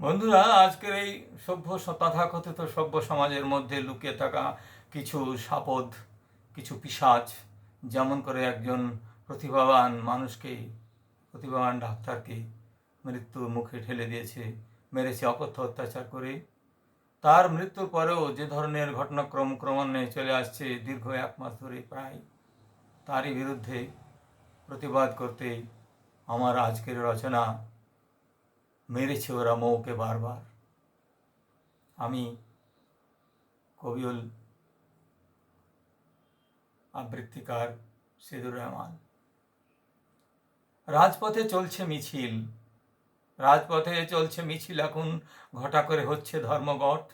বন্ধুরা, আজকের এই সভ্য তথাকথিত সভ্য সমাজের মধ্যে লুকিয়ে থাকা কিছু সাপদ, কিছু পিশাচ যেমন করে একজন প্রতিভাবান মানুষকে, প্রতিভাবান ডাক্তারকে মৃত্যুর মুখে ঠেলে দিয়েছে, মেরেছে, অকথ্য অত্যাচার করে। তার মৃত্যুর পরেও যে ধরনের ঘটনাক্রম ক্রমান্বয়ে চলে আসছে দীর্ঘ এক মাস ধরে প্রায়, তারই বিরুদ্ধে প্রতিবাদ করতে আমার আজকের রচনা মেরেছে ওরা মৌকে বারবার। আমি কবিউল আবৃত্তিকার সিদুর রহমান। রাজপথে চলছে মিছিল। রাজপথে চলছে মিছিল এখন, ঘটা করে হচ্ছে ধর্মঘট।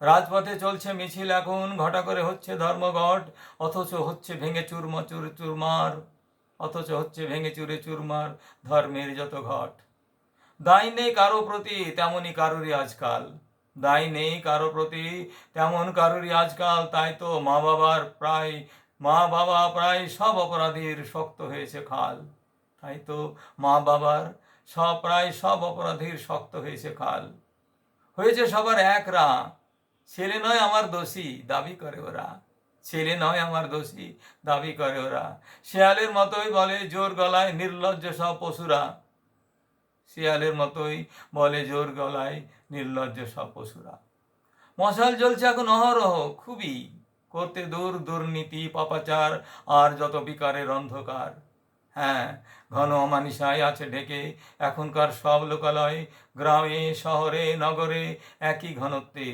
রাজপথে চলছে মিছিল এখন, ঘটা করে হচ্ছে ধর্মঘট। অথচ হচ্ছে ভেঙে চুরম চুর চুরমার। অথচ হচ্ছে ভেঙে চুরে চুরমার ধর্মের যত ঘট। দায় নেই কারও প্রতি, তেমনই কারোরই আজকাল। দায় নেই কারও প্রতি, তেমন কারোরই আজকাল। তাই তো মা বাবার প্রায় মা বাবা প্রায় সব অপরাধীর শক্ত হয়েছে খাল। তাই তো মা বাবার সব, প্রায় সব অপরাধীর শক্ত হয়েছে খাল। হয়েছে সবার একরা ছেলে নয় আমার দোষী, দাবি করে ওরা। ছেলে নয় আমার দোষী, দাবি করে ওরা। শেয়ালের মতোই বলে, জোর গলায় নির্লজ্জ সব পশুরা। শিয়ালের মতোই বলে জোর গলায় নির্লজ্জ সব পশুরা। মশাল জ্বলছে এখন অহরহ, খুবই। করতে দূর দুর্নীতি, পাপাচার, আর যত বিকারের অন্ধকার। হ্যাঁ ঘন অমানিসায় আছে ঢেকে, এখনকার সব লোকালয়, গ্রামে, শহরে, নগরে একই ঘনত্বে।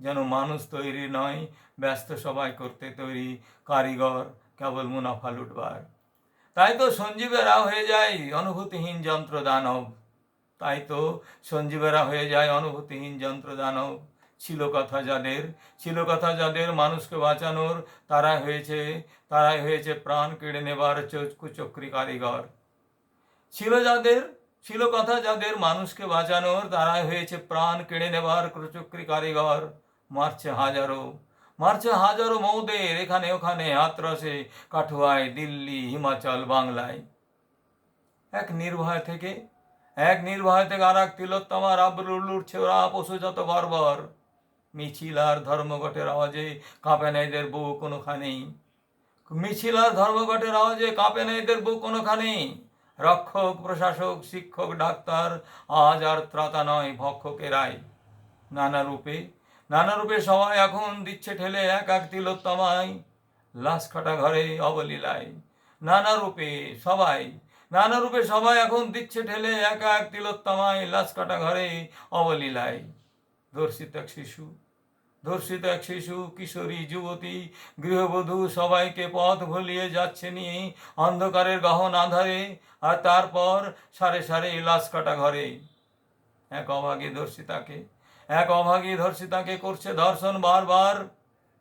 যেন মানুষ তৈরি নয়, ব্যস্ত সবাই করতে তৈরি কারিগর, কেবল মুনাফা লুটবার। তাই তো সঞ্জীবেরা হয়ে যায় অনুভূতিহীন যন্ত্র দানব তাই তো সঞ্জীবেরা হয়ে যায় অনুভূতিহীন যন্ত্র দানব ছিল কথা যাদের, ছিল কথা যাদের মানুষকে বাঁচানোর। তারা হয়েছে, তারাই হয়েছে প্রাণ কেড়ে নেবার চ- কুচক্রী কারিগর। ছিল যাদের, ছিল কথা যাদের মানুষকে বাঁচানোর। তারাই হয়েছে প্রাণ কেড়ে নেবার কুচক্রী কারিগর। মারছে হাজারো মারছে হাজারো মৌদের এখানে ওখানে হাতরসে কাঠুয়ায়, দিল্লি, হিমাচল, বাংলায়। এক নির্ভয় থেকে এক নির্ভয় থেকে আর এক তিলোত্তমার আবরুল উঠছে ওরা পশু যত বর্বর। মিছিল আর ধর্মঘটের আওয়াজে কাঁপে না বউ কোনোখানেই মিছিল আর ধর্মঘটের আওয়াজে কাঁপে না বউ কোনোখানেই রক্ষক, প্রশাসক, শিক্ষক, ডাক্তার, আজ আর ত্রাতা নয় ভক্ষকেরাই নানা রূপে নানা রূপে সবাই এখন দিচ্ছে ঠেলে এক এক তিলোত্তমায়। লাশ কাটা ঘরে অবলীলায়। নানা রূপে সবাই নানা রূপে সবাই এখন দিচ্ছে ঠেলে, এক এক তিলোত্তমায়, লাশ কাটা ঘরে, অবলীলায়। ধর্ষিত এক শিশু, ধর্ষিত এক শিশু, কিশোরী, যুবতী, গৃহবধূ, সবাইকে পথ ভুলিয়ে যাচ্ছে নিয়ে অন্ধকারের গহন আধারে, আর তারপর সারে সারে লাশ কাটা ঘরে। এক অভাগী ধর্ষিতাকে, এক অভাগী ধর্ষিতাকে করছে ধর্ষণ বারবার,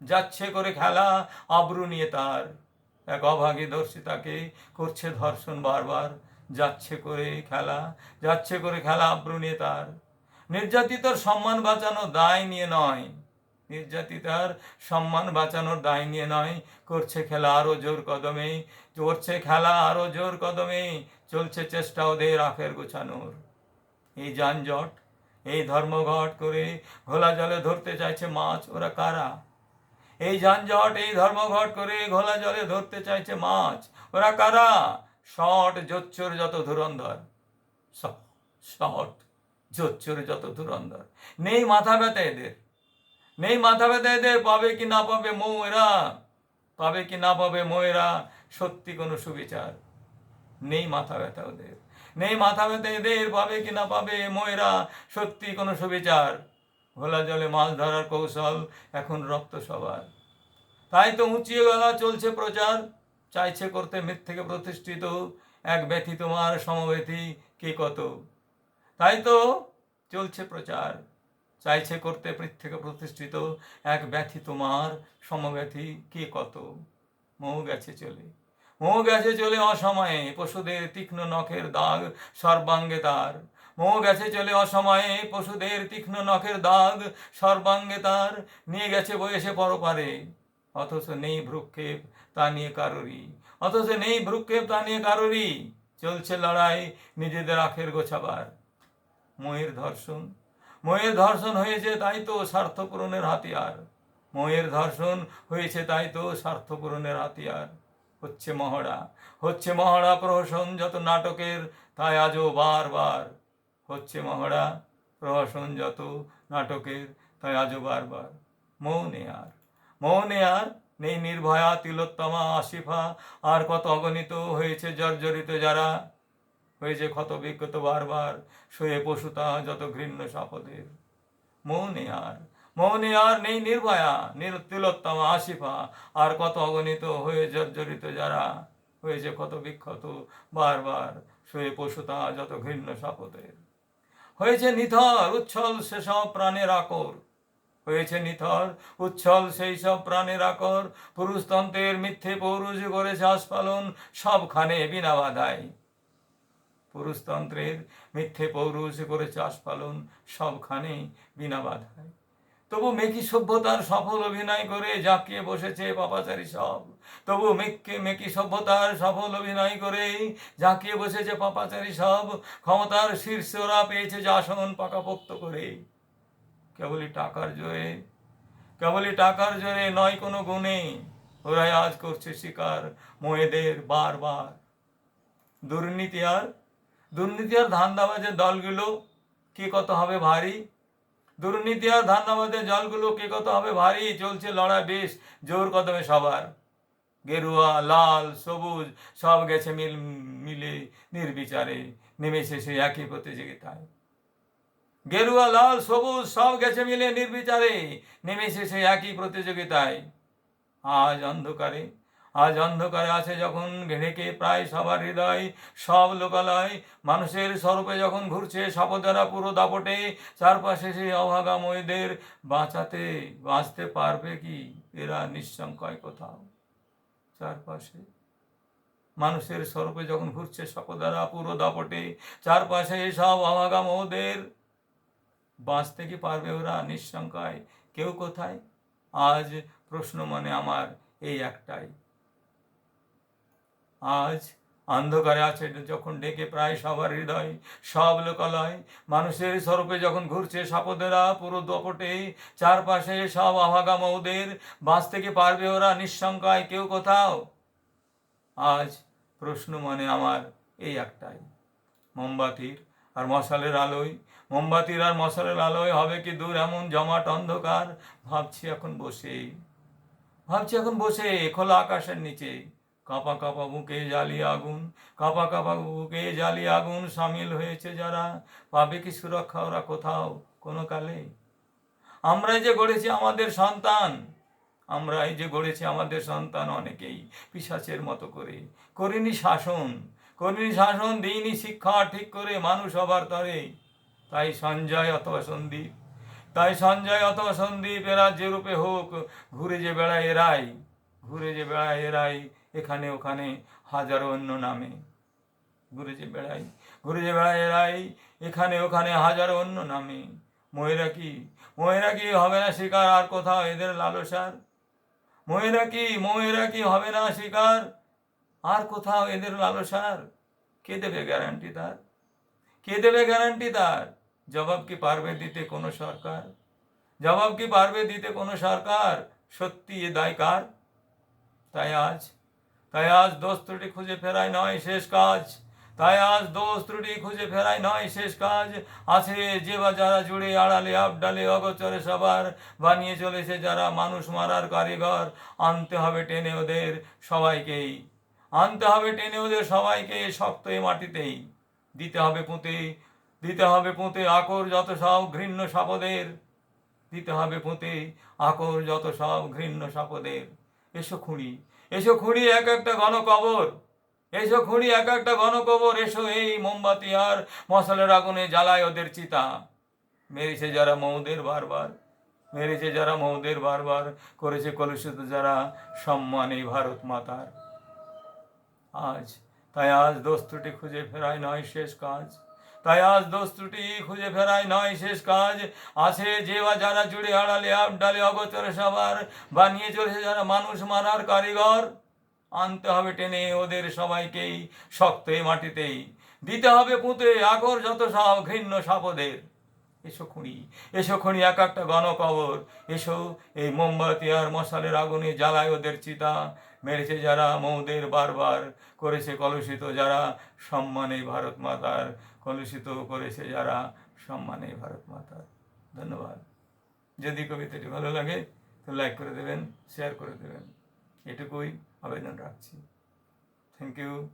যাচ্ছে করে খেলা, আবরু নিয়ে তার। এক অভাগী ধর্ষিতাকে করছে ধর্ষণ বারবার। যাচ্ছে করে খেলা, যাচ্ছে করে খেলা আব্রু নিয়ে তার। নির্যাতিতার সম্মান বাঁচানো দায় নিয়ে নয়। নির্যাতিতার সম্মান বাঁচানোর দায় নিয়ে নয়। করছে খেলা আরও জোর কদমে, করছে খেলা আরও জোর কদমে, চলছে চেষ্টা ওদের আখের গোছানোর। এই যানজট, এই ধর্মঘট করে ঘোলা জলে ধরতে চাইছে মাছ ওরা কারা? এই যানজট এই ধর্মঘট করে ঘোলা জলে ধরতে চাইছে মাছ। ওরা কারা? শট, জোচ্চোর যত ধুরন্ধর। শট জোচ্চোর যত ধুরন্ধর। নেই মাথা ব্যথা এদের। নেই মাথা ব্যথা এদের, পাবে কি না পাবে মৌ এরা পাবে কি না পাবে মৌয়েরা? সত্যি কোনো সুবিচার নেই মাথা ব্যথা ওদের। নেই মাথা ব্যথা এদের, পাবে কি না পাবে ময়রা? সত্যি কোনো সুবিচার। ঘোলা জলে মাছ ধরার কৌশল এখন রক্ত সবার। তাই তো উঁচিয়ে গলা চলছে প্রচার। চাইছে করতে মিথ্যেকে প্রতিষ্ঠিত এক ব্যথি তোমার সমব্যথী কে কত? তাই তো চলছে প্রচার। চাইছে করতে পৃথ্বীকে প্রতিষ্ঠিত এক ব্যথি তোমার সমব্যথী কে কত? মৌ গেছে চলে। মৌ গেছে চলে অসময়ে, পশুদের তীক্ষ্ণ নখের দাগ সর্বাঙ্গে তার। মৌ গেছে চলে অসময়ে, পশুদের তীক্ষ্ণ নখের দাগ সর্বাঙ্গে তার। নিয়ে গেছে বয়সে পরপারে। অথচ নেই ভ্রুক্ষেপ তা নিয়ে কারোরই। অথচ নেই ভ্রুক্ষেপ তা নিয়ে কারোরই। চলছে লড়াই নিজেদের আখের গোছাবার। ময়ের ধর্ষণ। মোয়ের ধর্ষণ হয়েছে তাই তো স্বার্থ পূরণের হাতিয়ার। মোয়ের ধর্ষণ হয়েছে তাই তো স্বার্থ পূরণের হাতিয়ার। হচ্ছে মহড়া। হচ্ছে মহড়া প্রহসন যত নাটকের, তাই আজও বারবার। হচ্ছে মহড়া প্রহসন যত নাটকের, তাই আজও বারবার। মৌনে আর। মৌনে আর নেই নির্ভয়া তিলোত্তমা আসিফা। আর কত অগণিত হয়েছে জর্জরিত যারা। হয়েছে ক্ষত বিক্ষত বারবার, শুয়ে পশুতা যত ঘৃণ্য সাপদের। মৌনে আর মৌনে আর নেই নির্ভয়া নির তিলোত্তমা আসিফা। আর কত অগণিত হয়ে জর্জরিত যারা। হয়েছে ক্ষত বিক্ষত বারবার, শুয়ে পশুতা যত ঘৃণ্য সাপদের। হয়েছে নিথর, উচ্ছল সেসব প্রাণের আকর। হয়েছে নিথর, উচ্ছল সেই সব প্রাণের আকর, পুরুষতন্ত্রের মিথ্যে পৌরুষ করেছে আস্ফালন সবখানে বিনা বাধায়। পুরুষতন্ত্রের মিথ্যে পৌরুষ করেছে আস্ফালন সবখানে বিনা বাধায়। তবু মেকি সভ্যতার সফল অভিনয় করে জাঁকিয়ে বসেছে পাপাচারী সব। তবু মেকি মেকি সভ্যতার সফল অভিনয় করে জাঁকিয়ে বসেছে পাপাচারী সব। ক্ষমতার শীর্ষরা পেয়েছে যে আসন পাকাপোক্ত করে। কেবলই টাকার জোরে কেবলই টাকার জোরে নয় কোনো গুণে। ওরাই আজ করছে শিকার মোয়েদের বারবার। দুর্নীতি আর দুর্নীতি আর ধান্দাবাজের দলগুলো কে কত হবে ভারী? দুর্নীতি আর ধান্দাবাজের জলগুলো কে কত হবে ভারী? চলছে লড়াই বেশ জোর কদমে সবার। গেরুয়া, লাল, সবুজ, সব গেছে মিল, মিলে নির্বিচারে, নেমেছে সেই একই প্রতিযোগিতায়। গেরুয়া, লাল, সবুজ, সব গেছে মিলে নির্বিচারে। নেমেছে সেই একই প্রতিযোগিতায়। আজ অন্ধকারে আজ অন্ধকারে আছে যখন ঢেকে প্রায় সবার হৃদয়, সব লোকালয়, মানুষের স্বরূপে যখন ঘুরছে সাপদারা পুরো দাপটে, চারপাশে সেই অভাগাময়দের বাঁচাতে, বাঁচতে পারবে কি? এরা নিঃসংকয় কোথাও। চারপাশে, মানুষের স্বরূপে যখন ঘুরছে সপদারা পুরো দাপটে, চারপাশে সব অভাগামদের বাঁচতে কি পারবে ওরা নিঃসংকয় কেউ কোথায়? আজ প্রশ্ন মনে আমার এই একটাই। আজ অন্ধকারে আছে যখন ডেকে প্রায় সবার হৃদয়, সব লোকালয়। মানুষের স্বরূপে যখন ঘুরছে সাপদেরা পুরো দপটে চারপাশে সব আভাগাম ওদের। বাঁচতে কি পারবে ওরা নিঃসংকয় কেউ কোথাও? আজ প্রশ্ন মনে আমার এই একটাই। মোমবাতির আর মশালের আলোয় মোমবাতির আর মশালের আলোয় হবে কি দূর এমন জমাট অন্ধকার? ভাবছি এখন বসে। ভাবছি এখন বসে খোলা আকাশের নিচে। কাপা কাপা বুকে জ্বালি আগুন, কাপা কাপা বুকে জ্বালি আগুন সামিল হয়েছে যারা। পাবে কি সুরক্ষা ওরা কোথাও কোনো কালে? আমরাই যে গড়েছি আমাদের সন্তান, আমরাই যে গড়েছি আমাদের সন্তান অনেকেই পিসাচের মতো করে। করিনি শাসন করিনি শাসন, দিইনি শিক্ষা ঠিক করে মানুষ হবার তরে। তাই সঞ্জয় অথবা সন্দীপ। তাই সঞ্জয় অথবা সন্দীপ এরা যে রূপে হোক, ঘুরে যে বেড়ায় এরাই ঘুরে যে বেড়ায় এরাই এখানে ওখানে হাজারো অন্য নামে। ঘুরে যে বেড়াই ঘুরে যে বেড়ায় এরাই এখানে ওখানে হাজারো অন্য নামে। ময়েরা কি? ময়েরা কি হবে না শিকার? আর কোথাও এদের লালসার? ময়েরা কি? ময়েরা কি হবে না শিকার? আর কোথাও এদের লালসার? কে দেবে গ্যারান্টি তার? কে দেবে গ্যারান্টি তার? জবাব কি পারবে দিতে কোনো সরকার? জবাব কি পারবে দিতে কোনো সরকার? সত্যি এ দায় কার? তাই আজ তাই আজ দোষ ত্রুটি খুঁজে ফেরাই নয় শেষ কাজ। তাই আজ দোষ ত্রুটি খুঁজে ফেরাই নয় শেষ কাজ। আছে যে বা যারা জুড়ে আড়ালে আবডালে অগচরে সবার, বানিয়ে চলেছে যারা মানুষ মারার কারিগর। আনতে হবে টেনে ওদের সবাইকেই, আনতে হবে টেনে ওদের সবাইকে শক্ত এ মাটিতেই। দিতে হবে পুঁতে দিতে হবে পুঁতে আকর যত সব ঘৃণ্য সাপদের। দিতে হবে পুঁতে আকর যত সব ঘৃণ্য সাপদের। এসো খুঁড়ি এসো খুঁড়ি এক একটা গণকবর, এসো খুঁড়ি এক একটা গণকবর, এসো এই মোমবাতি আর মশালের আগুনে জ্বালায় ওদের চিতা। মেরেছে যারা মৌদের বারবার, মেরেছে যারা মৌদের বারবার, করেছে কলুষিত যারা সম্মান এই ভারত মাতার। আজ, তাই আজ দোষ ত্রুটি খুঁজে ফেরায় নয় শেষ কাজ। তাই আজ দোষ ত্রুটি খুঁজে ফেরাই নয়, শেষ কাজ। আছে যে বা যারা জুড়ে আড়ালে, আবডালে অগোচরে সবার। বানিয়ে চলেছে যারা মানুষ মারার কারিগর। আনতে হবে টেনে ওদের সবাইকেই শক্ত এই মাটিতেই। দিতে হবে পুঁতে, আগর যত সব ঘৃণ্য সাপদের। এসো খুঁড়ি এসো খুঁড়ি, এক একটা গণকবর। এসো এই মোমবাতি আর মশালের আগুনে জ্বালায় ওদের চিতা। মেরেছে যারা মৌদের বারবার করেছে কলুষিত যারা, সম্মানে ভারত মাতার, কলুষিত করেছে যারা, সম্মানে ভারত মাতার। ধন্যবাদ। যদি কবিতাটি ভালো লাগে, তো লাইক করে দেবেন শেয়ার করে দেবেন। এটুকুই আবেদন রাখছি। Thank you